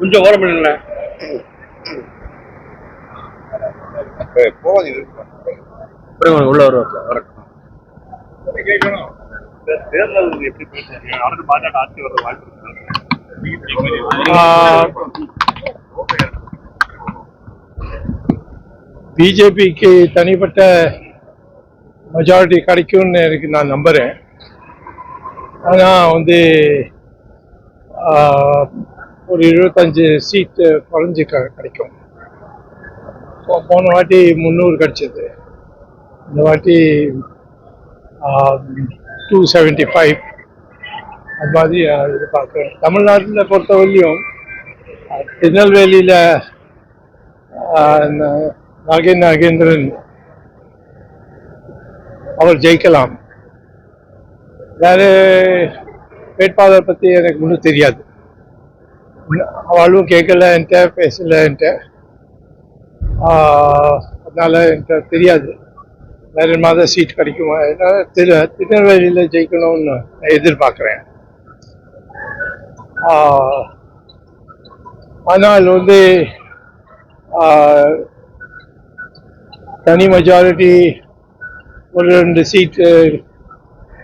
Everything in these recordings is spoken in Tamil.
கொஞ்சம் ஓரம் பண்ணுங்கள உள்ள வருவாங்க வரட்டும் தேர்தல் எப்படி பாஜக ஆட்சி வர வாய்ப்பு பிஜேபிக்கு தனிப்பட்ட மெஜாரிட்டி கிடைக்கும்னு எனக்கு நான் நம்புகிறேன் ஆனால் வந்து ஒரு இருபத்தஞ்சு சீட்டு குறைஞ்சி க கிடைக்கும் போன வாட்டி முந்நூறு கிடச்சிது. இந்த வாட்டி டூ செவன்ட்டி ஃபைவ் அது மாதிரி எதிர்பார்க்குறேன் தமிழ்நாட்டில் பொறுத்தவரையிலையும் திருநெல்வேலியில் நாகேந்திர நாகேந்திரன் அவர் ஜெயிக்கலாம். வேறு வேட்பாளர் பற்றி எனக்கு ஒன்றும் தெரியாது. அவளும் கேட்கல என்கிட்ட பேசல என்கிட்ட. அதனால் என்கிட்ட தெரியாது. வேற மாதிரி சீட் கிடைக்குமா? ஏன்னா திரு திருநெல்வேலியில் ஜெயிக்கணும்னு நான் எதிர்பார்க்குறேன். ஆனால் வந்து தனி மெஜாரிட்டி ஒரு ரெண்டு சீட்டு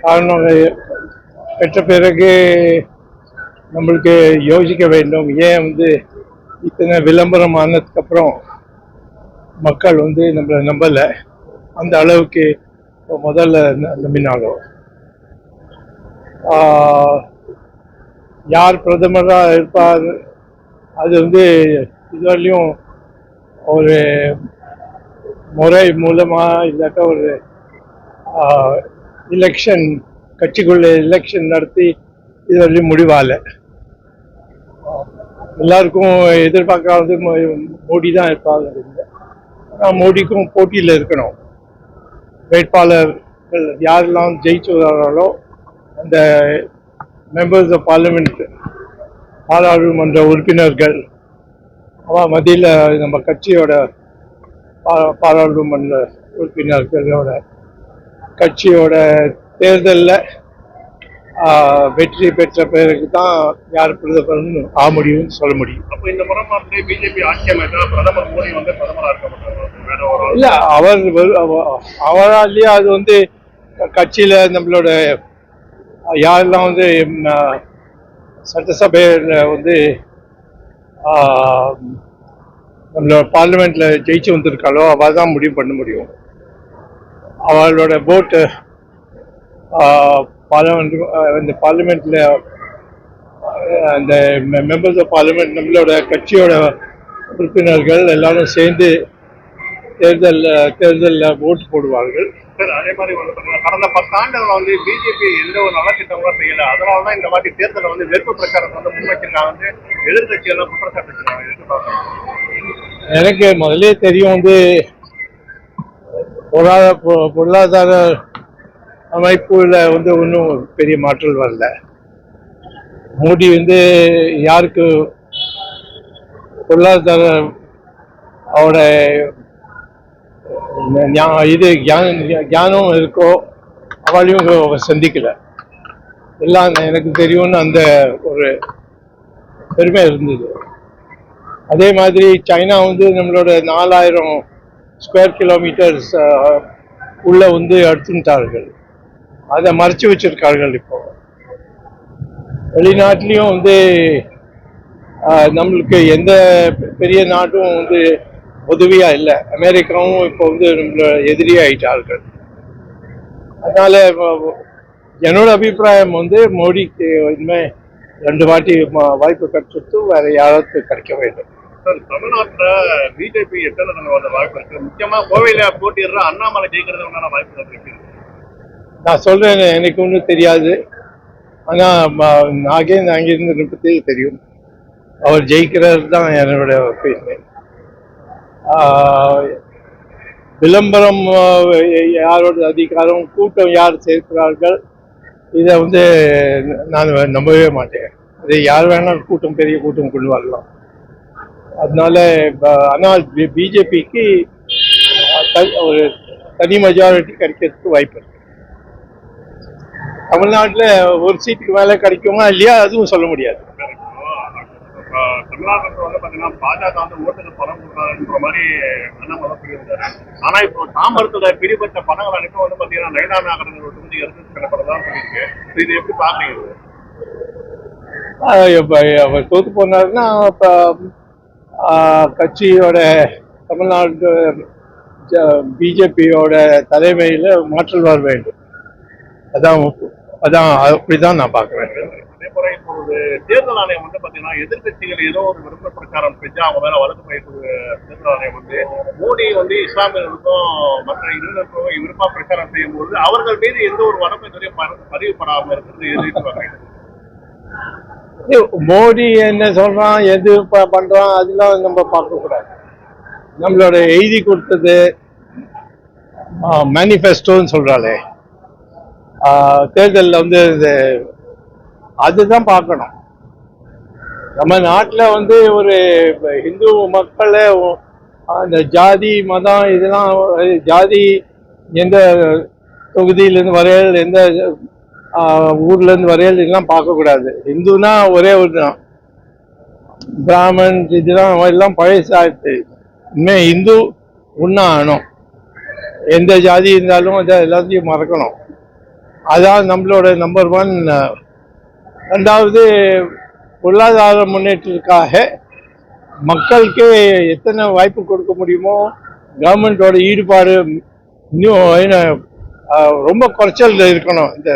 காரணம் பெற்ற பிறகு நம்மளுக்கு யோசிக்க வேண்டும். ஏன் வந்து இத்தனை விளம்பரம் ஆனதுக்கப்புறம் மக்கள் வந்து நம்மளை நம்பலை? அந்த அளவுக்கு முதல்ல ந- நம்பினாலும் யார் பிரதமராக இருப்பார்? அது வந்து இதுவரையும் ஒரு முறை மூலமாக இல்லாட்டா ஒரு இலெக்ஷன் கட்சிக்குள்ளே எலெக்ஷன் நடத்தி இது வரையும் முடிவால எல்லாருக்கும் எதிர்பார்க்கறது மோ- மோடி தான் இருப்பாங்க ஆனால் மோடிக்கும் போட்டியில் இருக்கணும். வேட்பாளர்கள் யாரெல்லாம் ஜெயிச்சு வர்றாங்களோ அந்த மெம்பர்ஸ் ஆஃப் பார்லிமெண்ட் பாராளுமன்ற உறுப்பினர்கள் அவன் மத்தியில் நம்ம கட்சியோட பா- பாராளுமன்ற உறுப்பினர்களோட கட்சியோட தேர்தலில் வெற்றி பெற்ற பிறகு தான் யார் பிரதமர்னு ஆக முடியும்னு சொல்ல முடியும். அப்ப இந்த முறை மாதிரி பிஜேபி ஆட்சி அமைச்சா பிரதமர் மோடி வந்து பிரதமரா இருக்க மாட்டாங்க. இல்ல அவர் அவராலேயே அது வந்து கட்சியில நம்மளோட யாரெல்லாம் வந்து சட்டசபையில் வந்து ஆ, நம்மளோட பார்லிமெண்ட்ல ஜெயிச்சு வந்திருக்காளோ அவ தான் முடிவு பண்ண முடியும். அவளோட போட்டு பார்லிமெண்ட் இந்த பார்லிமெண்ட்ல அந்த மெம்பர்ஸ் ஆஃப் பார்லிமெண்ட் நம்மளோட கட்சியோட உறுப்பினர்கள் எல்லாரும் சேர்ந்து தேர்தல் தேர்தலில் ஓட்டு போடுவார்கள். சார் அதே மாதிரி கடந்த பத்தாண்டுகள் வந்து பிஜேபி எந்த ஒரு நலத்திட்டங்களும் செய்யல. அதனால தான் இந்த வாட்டி தேர்தலில் வந்து வெறுப்பு பிரச்சாரத்தை வந்து முன்வைச்சிருக்காங்க வந்து எதிர்கட்சி எல்லாம் குற்றச்சாட்டு எனக்கு முதலே தெரியும் வந்து பொருளாதார பொருளாதார அமைப்புல வந்து ஒன்றும் பெரிய மாற்றல் வரல. மோடி வந்து யாருக்கு பொருளாதார அவரோட ஞா- இது ஞானம் இருக்கோ அவளையும் அவர் சந்திக்கல. எல்லாம் எனக்கு தெரியும்னு அந்த ஒரு பெருமை இருந்தது. அதே மாதிரி சைனா வந்து நம்மளோட நாலாயிரம் ஸ்கொயர் கிலோமீட்டர்ஸ் உள்ளே வந்து எடுத்துட்டார்கள். அதை மறைச்சு வச்சிருக்கார்கள் இப்போ. வெளிநாட்டிலையும் வந்து நம்மளுக்கு எந்த பெரிய நாட்டும் வந்து உதவியாக இல்லை. அமெரிக்காவும் இப்போ வந்து நம்மள எதிரி ஆயிட்டார்கள். என்னோட அபிப்பிராயம் வந்து மோடிக்கு இனிமேல் ரெண்டு வாட்டி வாய்ப்பு கிடைச்சிட்டு வேற யாராவது கிடைக்க வேண்டும். சார் தமிழ்நாட்டில் பிஜேபி எத்தனை தடவை வந்த வாய்ப்பு இருக்கு? முக்கியமாக கோவையில் போட்டியிடுற அண்ணாமலை ஜெயிக்கிறது உண்டான வாய்ப்பு இருக்கு? நான் சொல்றேன் எனக்கு ஒன்றும் தெரியாது. ஆனால் ம- நாகேந்திர அங்கிருந்து பற்றி தெரியும். அவர் ஜெயிக்கிறது தான் என்னோட ஒப்பீனியன் விளம்பரம் யாரோட அதிகாரம் கூட்டம் யார் சேர்க்கிறார்கள் இதை வந்து நான் நம்பவே மாட்டேன். அதை யார் வேணாலும் கூட்டம் பெரிய கூட்டம் கொண்டு வரலாம். அதனால ஆனால் பிஜேபிக்கு ஒரு தனி மெஜாரிட்டி கிடைக்கிறதுக்கு வாய்ப்பு இருக்கு. தமிழ்நாட்டுல ஒரு சீட்டுக்கு மேல கிடைக்குமா இல்லையா? அதுவும் சொல்ல முடியாது. தமிழ்நாட்டுல வந்து பாத்தீங்கன்னா பாஜக வந்து ஓட்டுக்கு பணம் கொடுக்குறாருன்ற மாதிரி அண்ணாமலை சொல்லியிருந்தாரு. ஆனா இப்போ தாம்பரத்துல பிடிபட்ட பணங்கள் அனைத்தும் வந்து பாத்தீங்கன்னா நயனா நாகரன் ஒரு தொகுதி எடுத்து கிடப்பதான் சொல்லியிருக்கு. இது எப்படி இப்ப அவர் தோத்து போனாருன்னா இப்ப கட்சியோட தமிழ்நாடு பிஜேபியோட தலைமையில மாற்றல் வர வேண்டும் அதான் அதான் அப்படிதான் நான் பார்க்குறேன் அதே போல தேர்தல் ஆணையம் வந்து பாத்தீங்கன்னா எதிர்க்கட்சிகள் ஏதோ ஒரு விருப்ப பிரச்சாரம் செஞ்சு அவங்க மேல வழக்கு பதிவு தேர்தல் ஆணையம் வந்து மோடி வந்து இஸ்லாமியர்களுக்கும் மற்ற இளைஞர்களுக்கும் விருப்ப பிரச்சாரம் செய்யும் போது அவர்கள் மீது எந்த ஒரு வழக்கு இதுவரையும் ப- பதிவுபடாம இருக்கிறது எதிர்பார்க்கிறேன் மோடி என்ன சொல்றான் எது ப- பண்றான் அதெல்லாம் நம்ம பார்க்கக்கூடாது நம்மளோட எழுதி கொடுத்தது மேனிஃபெஸ்டோன்னு சொல்றாளே. தேர்தலில் வந்து இது அதுதான் பார்க்கணும். நம்ம நாட்டில் வந்து ஒரு இந்து மக்களை அந்த ஜாதி மதம் இதெல்லாம் ஜாதி எந்த தொகுதியிலேருந்து வரையல் எந்த ஊர்லேருந்து வரையல் இதெல்லாம் பார்க்கக்கூடாது. இந்துனா ஒரே ஒரு தான். பிராமன் இதெல்லாம் எல்லாம் பழசாயிடுச்சு இனிமே இந்து உண்ணா ஆகணும். எந்த ஜாதி இருந்தாலும் அதை எல்லாத்தையும் மறக்கணும். அதான் நம்மளோட நம்பர் ஒன் ரெண்டாவது பொருளாதார முன்னேற்றத்துக்காக மக்களுக்கு எத்தனை வாய்ப்பு கொடுக்க முடியுமோ கவர்மெண்ட்டோட ஈடுபாடு இன்னும் என்ன, ரொம்ப குறைச்சல் இருக்கணும். இந்த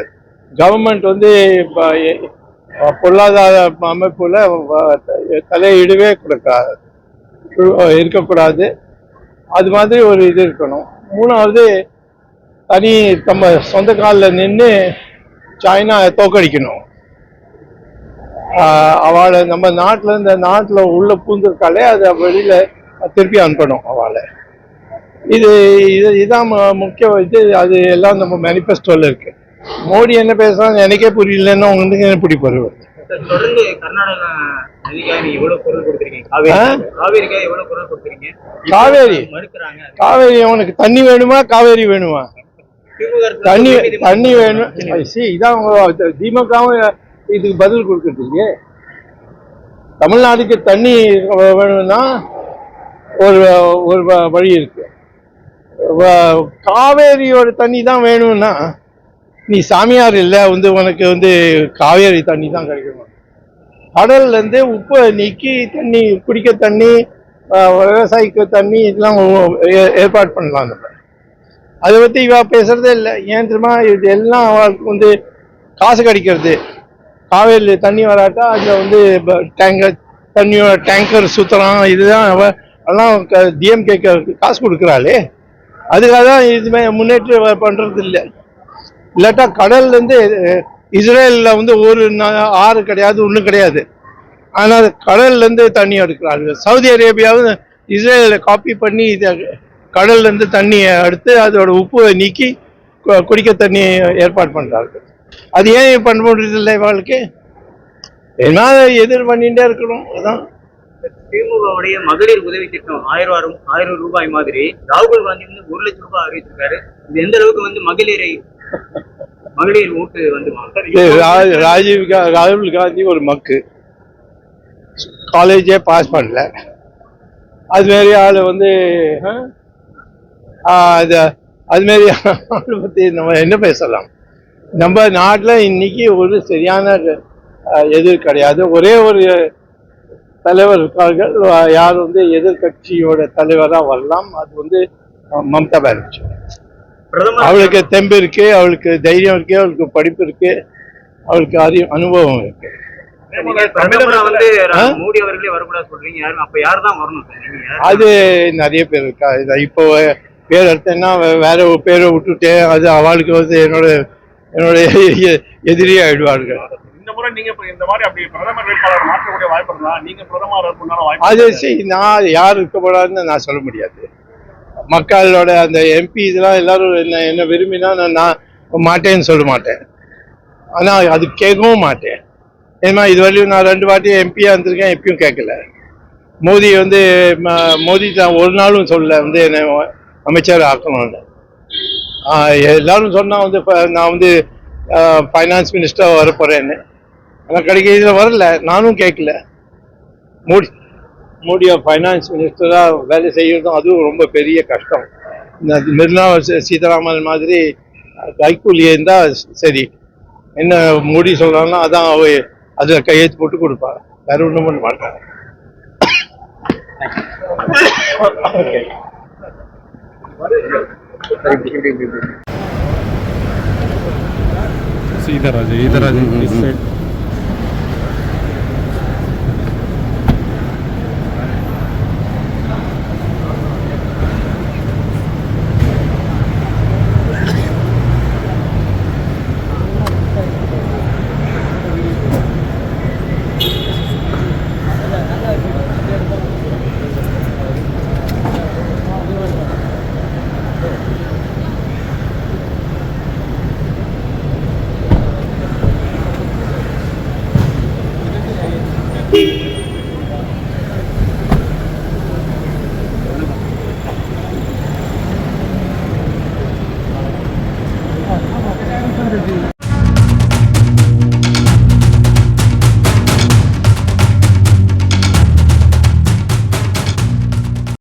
கவர்மெண்ட் வந்து பொருளாதார அமைப்புல தலையிடவே கொடுக்காது. இருக்கக்கூடாது. அது மாதிரி ஒரு இது இருக்கணும். மூணாவது தனி நம்ம சொந்த காலில் நின்று சைனா தோக்கடிக்கணும். அவளை நம்ம நாட்டில் இந்த நாட்டில் உள்ள பூந்திருக்காளே அதை வெளியில் திருப்பி அனுப்பணும் அவளை. இது இது இதான் முக்கிய இது அது எல்லாம் நம்ம மேனிஃபெஸ்டோவில் இருக்குது மோடி என்ன பேசுறான்னு எனக்கே புரியலன்னா உங்களுக்கு என்ன பிடிப்பாரு? சார், தொடர்ந்து கர்நாடகா? காவேரி காவேரி? மறுக்கிறாங்க. காவேரி அவனுக்கு தண்ணி வேணுமா காவேரி வேணுமா? தண்ணி தண்ணி வேணும்? சி இதான் திமுகவும் இதுக்கு பதில் கொடுக்கறது இல்லையே. தமிழ்நாட்டுக்கு தண்ணி வேணும்னா ஒரு ஒரு வழி இருக்கு. காவேரியோட தண்ணி தான் வேணும்னா நீ சாமியார் இல்லை வந்து உனக்கு வந்து காவேரி தண்ணி தான் கிடைக்கும் கடல்லேருந்து உப்பை நீக்கி தண்ணி குடிக்க தண்ணி விவசாயிக்கு தண்ணி இதெல்லாம் ஏ- ஏற்பாடு பண்ணலாம் நம்ம. அதை பற்றி இவா பேசுறதே இல்லை. ஏன் தெரியுமா? இது எல்லாம் அவளுக்கு வந்து காசு கிடைக்கிறது. காவேரியில் தண்ணி வராட்டா அதில் வந்து டேங்கர் தண்ணியோட டேங்கர் சுற்றுறான் இதுதான் அவள் எல்லாம் டிஎம்கேக்கு காசு கொடுக்குறாளே. அதுக்காக தான் இதுமே முன்னேற்றம் பண்ணுறது இல்லை இல்லாட்டா கடல்லேருந்து இஸ்ரேலில் வந்து ஒரு ஆறு கிடையாது ஒன்றும் கிடையாது. ஆனால் கடல்லேருந்து தண்ணி எடுக்கிறார்கள். சவுதி அரேபியாவும் இஸ்ரேலை காப்பி பண்ணி இதை கடல்லேருந்து தண்ணியை எடுத்து அதோட உப்பு நீக்கி கு- குடிக்க தண்ணி ஏற்பாடு பண்ணுறார்கள் அது ஏன் பண்ண முடியல வாழ்க்கை என்ன எதிர் பண்ணிகிட்டே இருக்கணும் அதான். திமுகவுடைய மகளிர் உதவி திட்டம் ஆயிரம் ரூபாய் ஆயிரம் ரூபாய் மாதிரி ராகுல் காந்தி வந்து ஒரு லட்சம் ரூபாய் அறிவிச்சிருக்காரு இது எந்த அளவுக்கு வந்து மகளிரை மகளிர் ஓட்டு வந்து ராஜீவ் ராகுல் காந்தி ஒரு மக்கு. காலேஜே பாஸ் பண்ணல. அது மாரி ஆள் வந்து அது அது மாரி ஆள் பற்றி நம்ம என்ன பேசலாம்? நம்ம நாட்டில் இன்னைக்கு ஒரு சரியான எதிர் கிடையாது. ஒரே ஒரு தலைவர் இருக்கார்கள். யார் வந்து எதிர்கட்சியோட தலைவராக வரலாம்? அது வந்து மம்தா பானர்ஜி. அவளுக்கு தெம்பு இருக்கு அவளுக்கு தைரியம் இருக்கு அவளுக்கு படிப்பு இருக்கு அவளுக்கு அறி அனுபவம் இருக்கு? அது நிறைய பேர் இருக்கா? இப்போ பேர் எடுத்தேன்னா வேற பேரை விட்டுட்டேன் அது அவளுக்கு வந்து என்னோட என்னோட எதிரி ஆயிடுவார்கள். அது நான் யார் இருக்கப்படாதுன்னு நான் சொல்ல முடியாது. மக்களோட அந்த எம்பி இதெல்லாம் எல்லாரும் என்ன என்ன விரும்பினா நான் நான் மாட்டேன்னு சொல்ல மாட்டேன். ஆனால் அது கேட்கவும் மாட்டேன். ஏன்னா இது வரையும் நான் ரெண்டு வாட்டி எம்பியாக இருந்திருக்கேன் எப்பயும் கேட்கல. மோடி வந்து ம- மோடி தான் ஒரு நாளும் சொல்லல வந்து என்னை அமைச்சர் ஆக்கணும்னு. எல்லாரும் சொன்னால் வந்து நான் வந்து ஃபைனான்ஸ் மினிஸ்டராக வரப்போகிறேன்னு ஆனால் கிடைக்க இதில் வரல நானும் கேட்கல. மோடி மோடியை ஃபைனான்ஸ் மினிஸ்டராக வேலை செய்யறதும் அதுவும் ரொம்ப பெரிய கஷ்டம். இந்த நிர்மலா சீதாராமன் மாதிரி கைக்கூலி இருந்தால் சரி. என்ன மோடி சொல்கிறாங்கன்னா அதான் அவ அதில் கையெழுத்து போட்டு கொடுப்பா வேற ஒன்றும் பண்ண மாட்டாங்க ஓகே Idhar